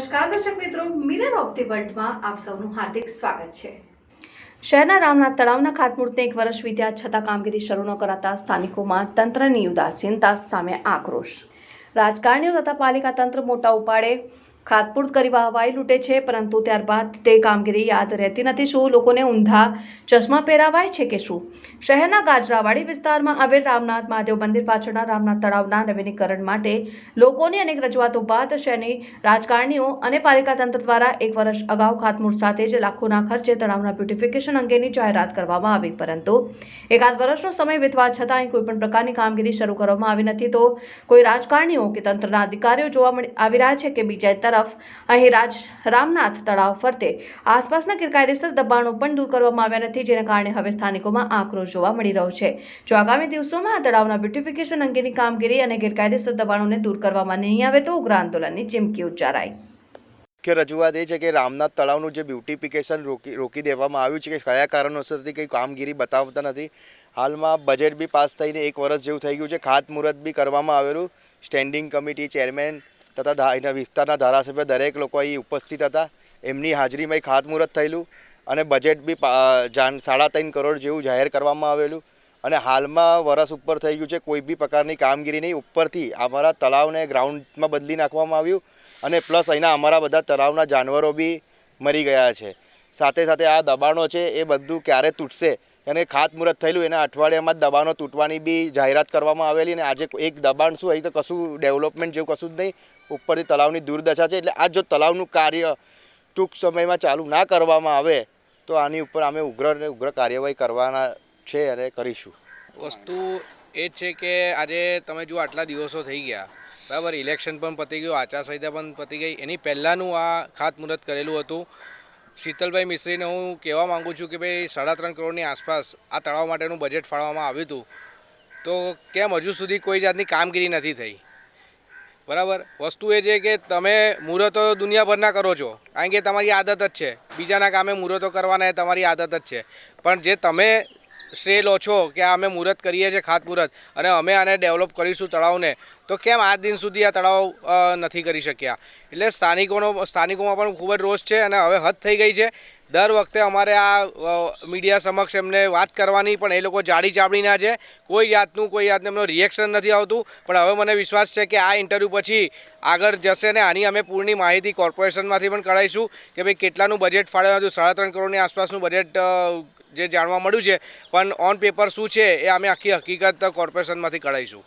નમસ્કાર, દર્શક મિત્રો. મિરર ઓફ ધી વર્લ્ડમાં આપ સૌનું હાર્દિક સ્વાગત છે. શહેરના રામનાથ તળાવના ખાતમુહૂર્તને એક વર્ષ વીત્યા છતાં કામગીરી શરૂ ન કરાતા સ્થાનિકોમાં તંત્રની ઉદાસીનતા સામે આક્રોશ. રાજકારણીઓ તથા પાલિકા તંત્ર મોટા ઉપાડે ખાતમુહૂર્ત કરી વાહવાઈ લૂંટે છે, પરંતુ ત્યારબાદ તે કામગીરી યાદ રહેતી નથી. શું લોકોને ઊંધા ચશ્મા પહેરાવાય છે કે શું? શહેરના ગાજરાવાડી વિસ્તારમાં આવેલ રામનાથ મહાદેવ મંદિર પાછળના રામનાથ તળાવના નવીનીકરણ માટે લોકોની અનેક રજૂઆતો બાદ શહેરની રાજકારણીઓ અને પાલિકા તંત્ર દ્વારા એક વર્ષ અગાઉ ખાતમુહૂર્ત સાથે જ લાખોના ખર્ચે તળાવના બ્યુટિફિકેશન અંગેની જાહેરાત કરવામાં આવી. પરંતુ એકાદ વર્ષનો સમય વીતવા છતાં અહીં કોઈપણ પ્રકારની કામગીરી શરૂ કરવામાં આવી નથી. તો કોઈ રાજકારણીઓ કે તંત્રના અધિકારીઓ જોવા મળી, આવી રહ્યા છે કે બીજા તરફ અહીં રાજ રામનાથ તળાવ ફરતે. આસપાસના ગેરકાયદેસર દબાણો પણ દૂર કરવામાં આવ્યા નથી, જેના કારણે હવે સ્થાનિકોમાં આક્રોશ જોવા મળી રહ્યો છે. જો આગામી દિવસોમાં આ તળાવના બ્યુટિફિકેશન અંગેની કામગીરી અને ગેરકાયદેસર દબાણોને દૂર કરવામાં નહીં આવે તો ઉગ્ર આંદોલનની ચીમકી ઉચ્ચારાઈ. કે રજૂઆત એ છે કે રામનાથ તળાવનું જે બ્યુટિફિકેશન રોકી રોકી દેવામાં આવ્યું છે કે કયા કારણોસરથી કંઈ કામગીરી બતાવતા નથી, હાલમાં બજેટ બી પાસ થઈને એક વર્ષ જેવું થઈ ગયું છે. ખાતમુહૂર્ત બી કરવામાં આવેલું. સ્ટેન્ડિંગ કમિટી ચેરમેન તથા એના વિસ્તારના ધારાસભ્ય દરેક લોકો અહીં ઉપસ્થિત હતા. એમની હાજરીમાં ખાતમુહૂર્ત થયેલું અને બજેટ બી જાન સાડા ત્રણ કરોડ જેવું જાહેર કરવામાં આવેલું. અને હાલમાં વરસ ઉપર થઈ ગયું છે, કોઈ બી પ્રકારની કામગીરી નહીં. ઉપરથી અમારા તળાવને ગ્રાઉન્ડમાં બદલી નાખવામાં આવ્યું અને પ્લસ અહીંના અમારા બધા તળાવના જાનવરો બી મરી ગયા છે. સાથે સાથે આ દબાણો છે એ બધું ક્યારે તૂટશે અને ખાતમુહૂર્ત થયેલું, એના અઠવાડિયામાં દબાણો તૂટવાની બી જાહેરાત કરવામાં આવેલી અને આજે એક દબાણ શું અહીં તો કશું ડેવલપમેન્ટ જેવું કશું જ નહીં. ઉપરથી તળાવની દુર્દશા છે, એટલે આ જો તળાવનું કાર્ય ટૂંક સમયમાં ચાલુ ના કરવામાં આવે, તો આની ઉપર અમે ઉગ્ર અને ઉગ્ર કાર્યવાહી કરવાના છે અને કરીશું. વસ્તુ એ છે કે આજે તમે જો આટલા દિવસો થઈ ગયા, બરાબર? ઇલેક્શન પણ પતી ગયું આચારસંહિતા પણ પતી ગઈ. એની પહેલાંનું આ ખાતમુહૂર્ત કરેલું હતું. શીતલભાઈ મિશ્રીને હું કહેવા માગું છું કે ભાઈ સાડા ત્રણ કરોડની આસપાસ આ તળાવ માટેનું બજેટ ફાળવવામાં આવ્યું હતું. તો કેમ હજુ સુધી કોઈ જાતની કામગીરી નથી થઈ? બરાબર? વસ્તુ એ છે કે તમે મુહૂર્તો દુનિયાભરના કરો છો. કારણ કે તમારી આદત જ છે. બીજાના કામે મુહૂર્તો કરવાના એ તમારી આદત જ છે. પણ જે તમે શ્રેય લો છો કે અમે મુહૂર્ત કરીએ છીએ ખાતમુહૂર્ત અને અમે આને ડેવલપ કરીશું તળાવને, તો કેમ આજ દિન સુધી આ તળાવ નથી કરી શક્યા? એટલે સ્થાનિકોનો, સ્થાનિકોમાં પણ ખૂબ જ રોષ છે અને હવે હદ થઈ ગઈ છે. દર વખતે અમારે આ મીડિયા સમક્ષ એમને વાત કરવાની પણ એ લોકો જાડી ચાબડીના છે. કોઈ જાતનું કોઈ જાતનું એમનું રિએક્શન નથી આવતું. પણ હવે મને વિશ્વાસ છે કે આ ઇન્ટરવ્યૂ પછી આગળ જશે ને આની અમે પૂર્ણ માહિતી કોર્પોરેશનમાંથી પણ કરાવીશું કે ભાઈ કેટલાનું બજેટ ફાળવ્યું હતું? સાડા ત્રણ કરોડની આસપાસનું બજેટ જે જાણવા મળ્યું છે. પણ ઓન પેપર શું છે એ અમે આખી હકીકત કોર્પોરેશનમાંથી કઢાઈશું